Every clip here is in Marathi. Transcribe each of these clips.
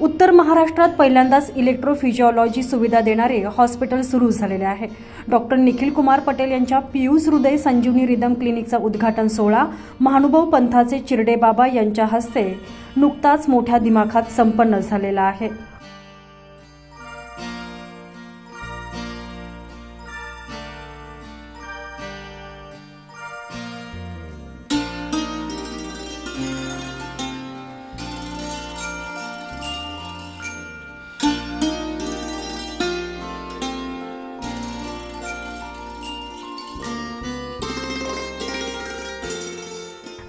उत्तर महाराष्ट्रात पहिल्यांदाच इलेक्ट्रोफिजिओलॉजी सुविधा देणारे हॉस्पिटल सुरू झालेले आहे. डॉक्टर निखिल कुमार पटेल यांच्या पियुष हृदय संजीवनी रिदम क्लिनिकचा उद्घाटन सोहळा महानुभाव पंथाचे चिरडे बाबा यांच्या हस्ते नुकताच मोठ्या दिमाखात संपन्न झालेला आहे.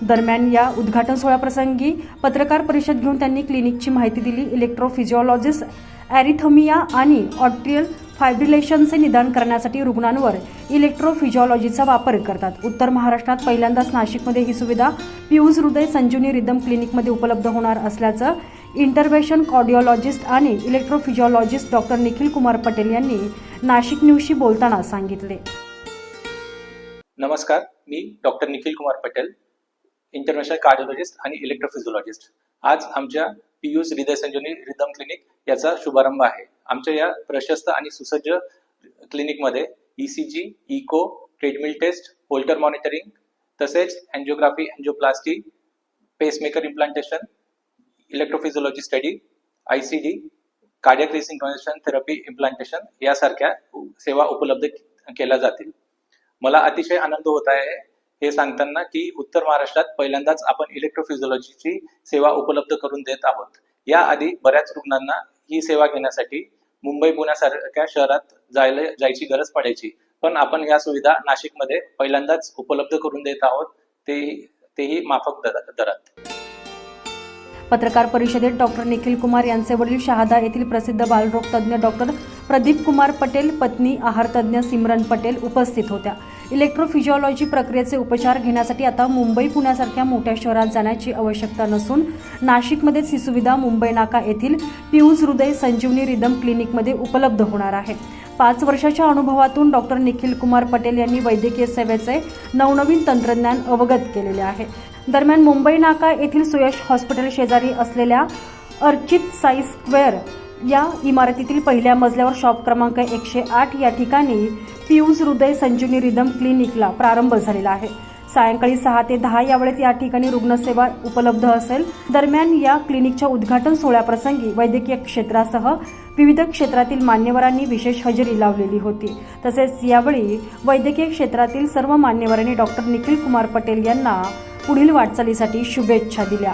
दरम्यान या उद्घाटन सोहळ्याप्रसंगी पत्रकार परिषद घेऊन त्यांनी क्लिनिकची माहिती दिली. इलेक्ट्रोफिजिओलॉजिस्ट ॲरिथमिया आणि ऑट्रियल फायब्रिलेशनचे निदान करण्यासाठी रुग्णांवर इलेक्ट्रोफिजिओलॉजीचा वापर करतात. उत्तर महाराष्ट्रात पहिल्यांदाच नाशिकमध्ये ही सुविधा पियूज हृदय संजीवनी रिदम क्लिनिकमध्ये उपलब्ध होणार असल्याचं इंटरव्हेशन कार्डिओलॉजिस्ट आणि इलेक्ट्रोफिजिओलॉजिस्ट डॉक्टर निखिल कुमार पटेल यांनी नाशिक न्यूजशी बोलताना सांगितले. नमस्कार मी doctor Nikhil Kumar Patel. International cardiologist आणि इलेक्ट्रोफिजिओलॉजिस्ट आज आमच्या पियुष हृदय संजीवनी रिदम क्लिनिक याचा शुभारंभ आहे. आमच्या या प्रशस्त आणि सुसज्ज क्लिनिकमध्ये ECG echo treadmill test Holter monitoring तसेच angiography angioplasty pacemaker implantation electrophysiology study I C D cardiac resynchronisation therapy implantation यासारख्या सेवा उपलब्ध केल्या जातील. मला अतिशय आनंद होत आहे हे सांगताना की उत्तर महाराष्ट्रात पहिल्यांदाच आपण इलेक्ट्रोफिजिओलॉजीची सेवा उपलब्ध करून देत आहोत. याआधी बऱ्याच रुग्णांना ही सेवा घेण्यासाठी मुंबई पुण्यासारख्या शहरात जायला जायची गरज पडायची. पण आपण या सुविधा नाशिकमध्ये पहिल्यांदाच उपलब्ध करून देत आहोत. ते तेही माफक दरात. पत्रकार परिषदेत डॉक्टर निखिल कुमार यांचे वडील शहादा येथील प्रसिद्ध बालरोग तज्ज्ञ डॉक्टर प्रदीप कुमार पटेल पत्नी आहारतज्ञ सिमरन पटेल उपस्थित होत्या. इलेक्ट्रोफिजिओलॉजी प्रक्रियेचे उपचार घेण्यासाठी आता मुंबई पुण्यासारख्या मोठ्या शहरात जाण्याची आवश्यकता नसून नाशिकमध्येच ही सुविधा मुंबई नाका येथील पियूज हृदय संजीवनी रिदम क्लिनिकमध्ये उपलब्ध होणार आहे. पाच वर्षाच्या अनुभवातून डॉक्टर निखिल कुमार पटेल यांनी वैद्यकीय सेवेचे नवनवीन तंत्रज्ञान अवगत केलेले आहे. दरम्यान मुंबई नाका येथील सुयश हॉस्पिटल शेजारी असलेल्या अर्चित साई स्क्वेअर या इमारतीतील पहिल्या मजल्यावर शॉप क्रमांक एकशे आठ या ठिकाणी पियूज हृदय संजीवनी रिदम क्लिनिकला प्रारंभ झालेला आहे. सायंकाळी सहा ते दहा या वेळेत या ठिकाणी रुग्णसेवा उपलब्ध असेल. दरम्यान या क्लिनिकच्या उद्घाटन सोहळ्याप्रसंगी वैद्यकीय क्षेत्रासह विविध क्षेत्रातील मान्यवरांनी विशेष हजेरी लावलेली होती. तसेच यावेळी वैद्यकीय क्षेत्रातील सर्व मान्यवरांनी डॉक्टर निखिल कुमार पटेल यांना पुढील वाटचालीसाठी शुभेच्छा दिल्या.